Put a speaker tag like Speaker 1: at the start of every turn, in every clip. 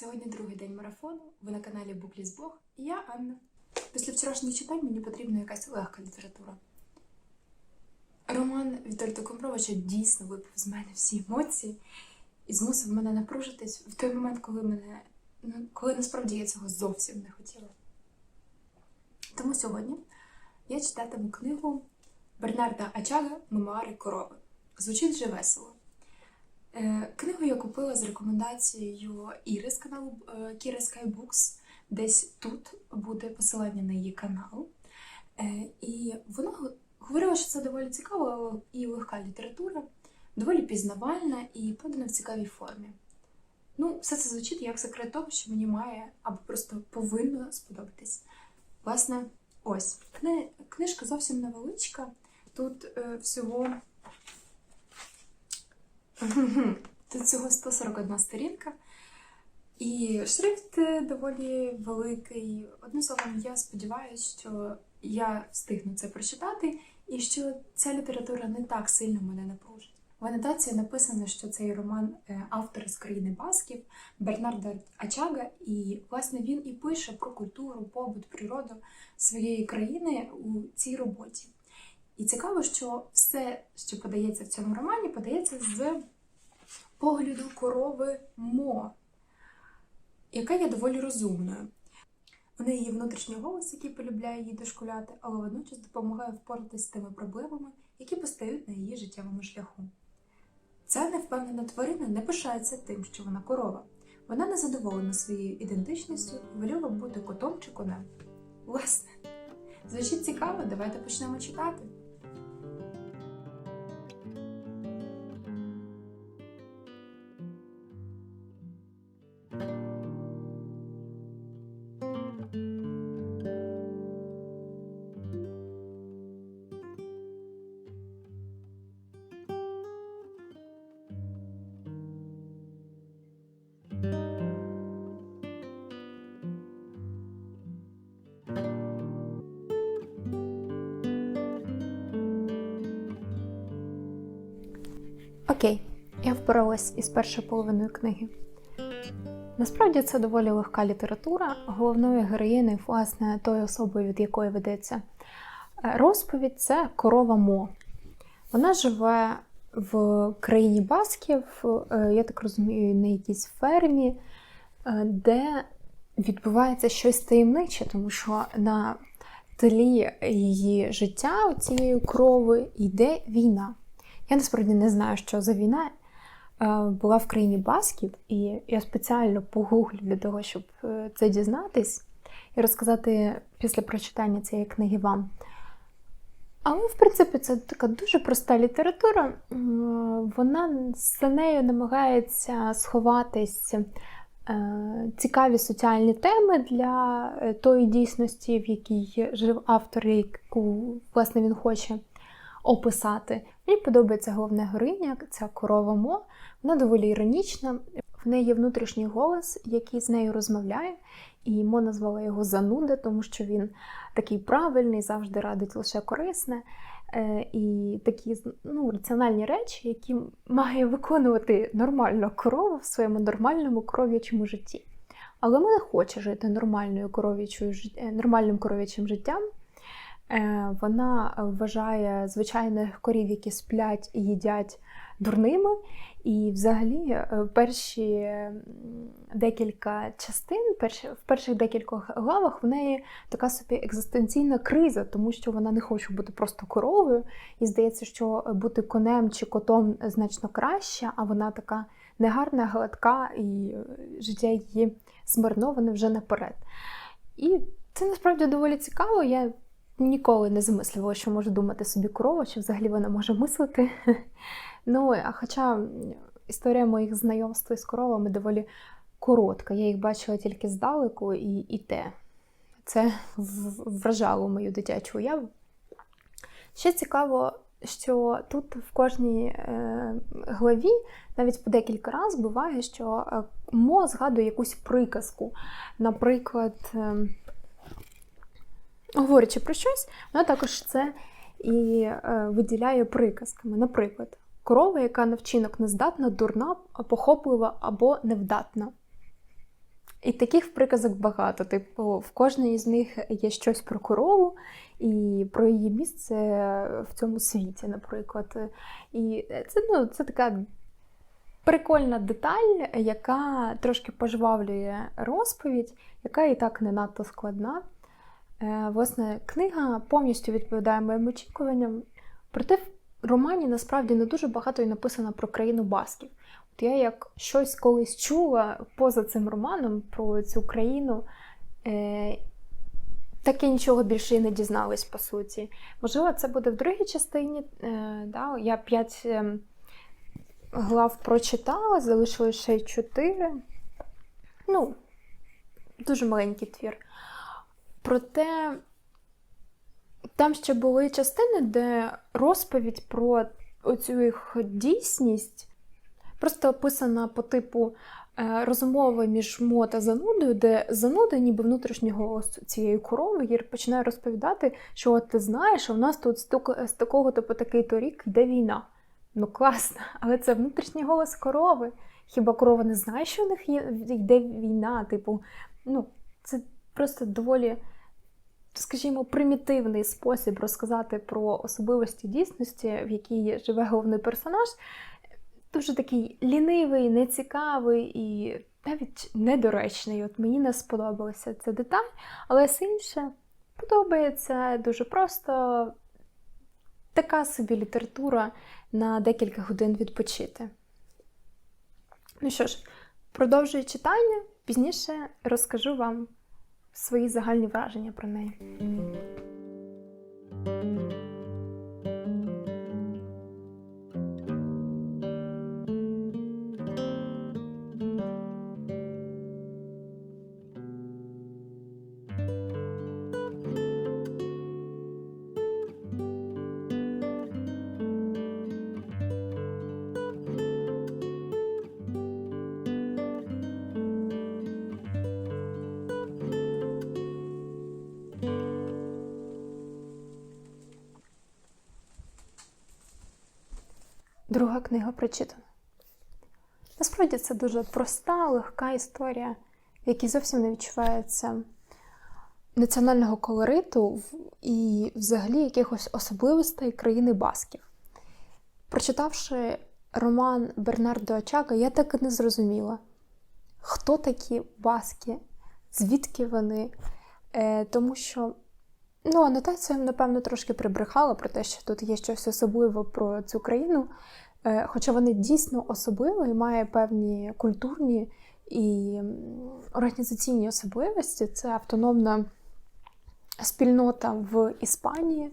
Speaker 1: Сьогодні другий день марафону. Ви на каналі Букліс Блог і я Анна. Після вчорашніх читань мені потрібна якась легка література. Роман Вітольда Комбровича дійсно випив з мене всі емоції і змусив мене напружитись в той момент, коли мене ну, коли насправді я цього зовсім не хотіла. Тому сьогодні я читатиму книгу Бернарда Ачага Мемуари корови. Звучить вже весело. Е, Книгу я купила з рекомендацією Іри з каналу е, Кіра Skybooks. Десь тут буде посилання на її канал. Е, І вона говорила, що це доволі цікава і легка література, доволі пізнавальна і подана в цікавій формі. Ну, все це звучить як секрет того, що мені має або просто повинно сподобатись. Власне, ось книжка зовсім невеличка. Тут всього Тут всього 141 сторінка. І шрифт доволі великий. Одним словом, я сподіваюся, що я встигну це прочитати, і що ця література не так сильно мене напружить. В анотації написано, що цей роман е, автор з країни Басків Бернарда Ачага, і власне він і пише про культуру, побут, природу своєї країни у цій роботі. І цікаво, що все, що подається в цьому романі, подається з погляду корови Мо, яка є доволі розумною. У неї є внутрішній голос, який полюбляє її дошкуляти, але водночас допомагає впоратись з тими проблемами, які постають на її життєвому шляху. Ця невпевнена тварина не пишається тим, що вона корова. Вона не задоволена своєю ідентичністю і воліла бути котом чи конем. Власне, звучить цікаво, давайте почнемо читати.
Speaker 2: Окей, я впоралась із першою половиною книги. Насправді це доволі легка література, головною героїною, власне, тої особи, від якої ведеться е, розповідь, це корова Мо. Вона живе в країні Басків, е, я так розумію, на якійсь фермі, е, де відбувається щось таємниче, тому що на тлі її життя цієї корови йде війна. Я насправді не знаю, що за війна е, була в країні Басків, і я спеціально погуглю для того, щоб е, це дізнатись і розказати після прочитання цієї книги вам. Але, в принципі, це така дуже проста література. Вона за нею намагається сховатись е, цікаві соціальні теми для е, тої дійсності, в якій жив автор, яку власне він хоче описати. Мені подобається головна героїня, ця корова Мо. Вона доволі іронічна. В неї є внутрішній голос, який з нею розмовляє, і Мо назвала його зануда, тому що він такий правильний, завжди радить лише корисне. Е, І такі ну, раціональні речі, які має виконувати нормально корова в своєму нормальному коров'ячому житті. Але вона хоче жити нормальною коров'ячою, е, нормальним коров'ячим життям. Е, Вона вважає звичайних корів, які сплять і їдять дурними. І взагалі е, перші декілька частин, в перших декількох главах в неї така собі екзистенційна криза, тому що вона не хоче бути просто коровою. І здається, що бути конем чи котом значно краще, а вона така негарна, гладка, і е, життя її змарноване вже наперед. І це насправді доволі цікаво. Я ніколи не замислювала, що може думати собі корова, чи взагалі вона може мислити. Ну, а хоча історія моїх знайомств із коровами доволі коротка. Я їх бачила тільки здалеку, і, і те. Це вражало мою дитячу уяву. Ще цікаво, що тут в кожній е, главі навіть по декілька разів буває, що е, Мо згадує якусь приказку. Наприклад, е, говорячи про щось, вона також це і е, виділяє приказками. Наприклад, корова, яка на вчинок не здатна, дурна, похоплива або невдатна. І таких приказок багато. Типу, в кожній з них є щось про корову і про її місце в цьому світі, наприклад. І це, ну, це така прикольна деталь, яка трошки пожвавлює розповідь, яка і так не надто складна. Е, Власне, книга повністю відповідає моїм очікуванням. Проте в романі насправді не дуже багато і написано про країну басків. От я як щось колись чула поза цим романом про цю країну, е, так і нічого більше і не дізналась, по суті. Можливо, це буде в другій частині. Е, да? Я п'ять глав прочитала, залишилось ще чотири. Ну, дуже маленький твір. Проте там ще були частини, де розповідь про оцю їх дійсність просто описана по типу е, розмови між Мо та занудою, де зануда, ніби внутрішній голос цієї корови, їй починає розповідати, що от ти знаєш, у нас тут з з такого то по такий то рік йде війна. Ну класно, але це внутрішній голос корови. Хіба корова не знає, що у них є, йде війна? Типу, ну, це просто доволі, скажімо, примітивний спосіб розказати про особливості дійсності, в якій живе головний персонаж. Дуже такий лінивий, нецікавий і навіть недоречний. От мені не сподобалася ця деталь, але все інше подобається дуже просто така собі література на декілька годин відпочити. Ну що ж, продовжую читання, пізніше розкажу вам свої загальні враження про неї. Друга книга прочитана. Насправді це дуже проста, легка історія, в якій зовсім не відчувається національного колориту і взагалі якихось особливостей країни Басків. Прочитавши роман Бернардо Ачага, я так і не зрозуміла, хто такі баски, звідки вони. Е, тому що ну, анотація, напевно, трошки прибрехала про те, що тут є щось особливе про цю країну. Е, Хоча вони дійсно особливі має певні культурні і організаційні особливості. Це автономна спільнота в Іспанії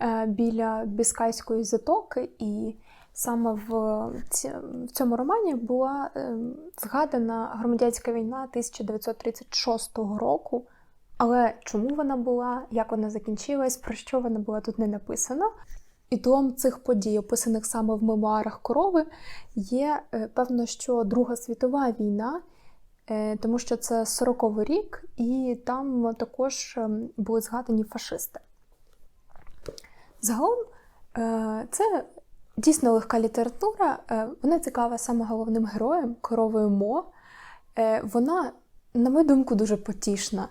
Speaker 2: е, біля Біскайської затоки, і саме в, цьому романі була е, згадана громадянська війна 1936 року. Але чому вона була, як вона закінчилась, про що вона була тут не написано. І тлом цих подій, описаних саме в мемуарах корови, є е, певно, що Друга світова війна, е, тому що це 40-й рік, і там також ем, були згадані фашисти. Загалом е, це дійсно легка література. Вона цікава саме головним героєм, коровою Мо. Вона, на мою думку, дуже потішна.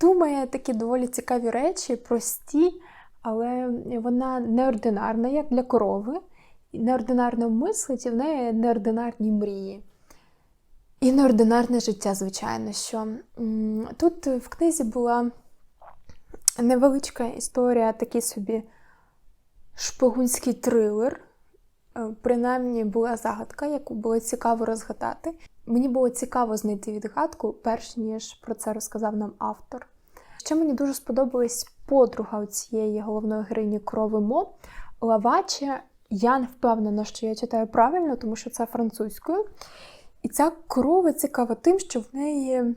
Speaker 2: Думає такі доволі цікаві речі, прості, але вона неординарна, як для корови, неординарно мислить, і в неї неординарні мрії. І неординарне життя, звичайно, що тут в книзі була невеличка історія, такий собі шпигунський трилер. Е, Принаймні була загадка, яку було цікаво розгадати. Мені було цікаво знайти відгадку, перш ніж про це розказав нам автор. Ще мені дуже сподобалась подруга цієї головної героїні крови Мо Лаваче. Я не впевнена, що я читаю правильно, тому що це французькою. І ця корова цікава тим, що в неї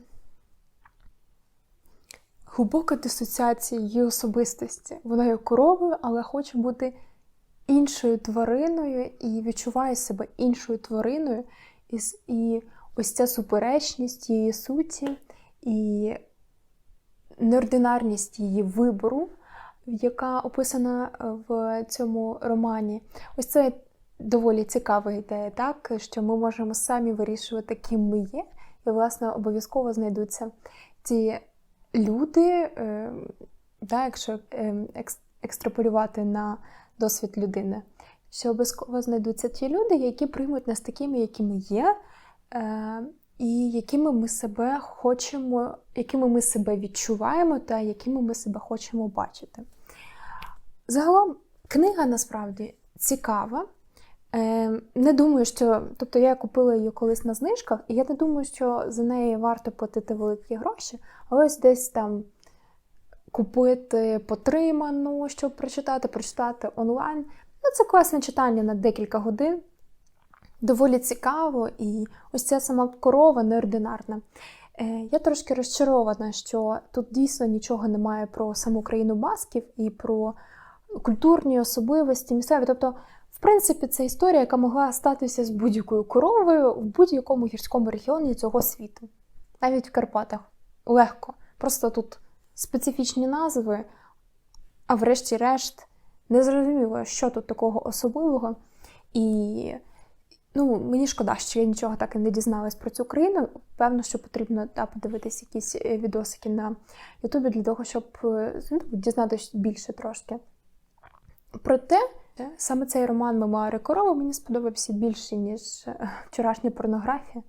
Speaker 2: глибока дисоціація її особистості. Вона є коровою, але хоче бути іншою твариною і відчуває себе іншою твариною. І, і ось ця суперечність її суті і неординарність її вибору, яка описана е, в цьому романі. Ось це доволі цікава ідея, так? що ми можемо самі вирішувати, ким ми є, і, власне, обов'язково знайдуться ті люди, е, да, якщо е, екстраполювати на досвід людини, що обов'язково знайдуться ті люди, які приймуть нас такими, якими є, е, і якими ми себе хочемо, якими ми себе відчуваємо, та якими ми себе хочемо бачити. Загалом, книга насправді цікава. Е, не думаю, що. Тобто я купила її колись на знижках, і я не думаю, що за неї варто платити великі гроші, але ось десь там купити потриману, щоб прочитати, прочитати онлайн. Ну, це класне читання на декілька годин. Доволі цікаво, і ось ця сама корова неординарна. Е, Я трошки розчарована, що тут дійсно нічого немає про саму країну басків і про культурні особливості місцеві. Тобто, в принципі, це історія, яка могла статися з будь-якою коровою в будь-якому гірському регіоні цього світу, навіть в Карпатах. Легко. Просто тут специфічні назви, а врешті-решт не зрозуміло, що тут такого особливого. І ну, мені шкода, що я нічого так і не дізналась про цю країну. Певно, що потрібно да, подивитись якісь е, відосики на Ютубі для того, щоб е, ну, дізнатися більше трошки. Проте, е, саме цей роман Мемуари корови мені сподобався більше, ніж вчорашня порнографія.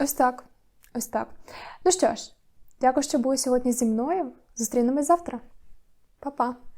Speaker 2: Ось так. Ось так. Ну що ж, дякую, що були сьогодні зі мною. Зустрінемось завтра. Па-па!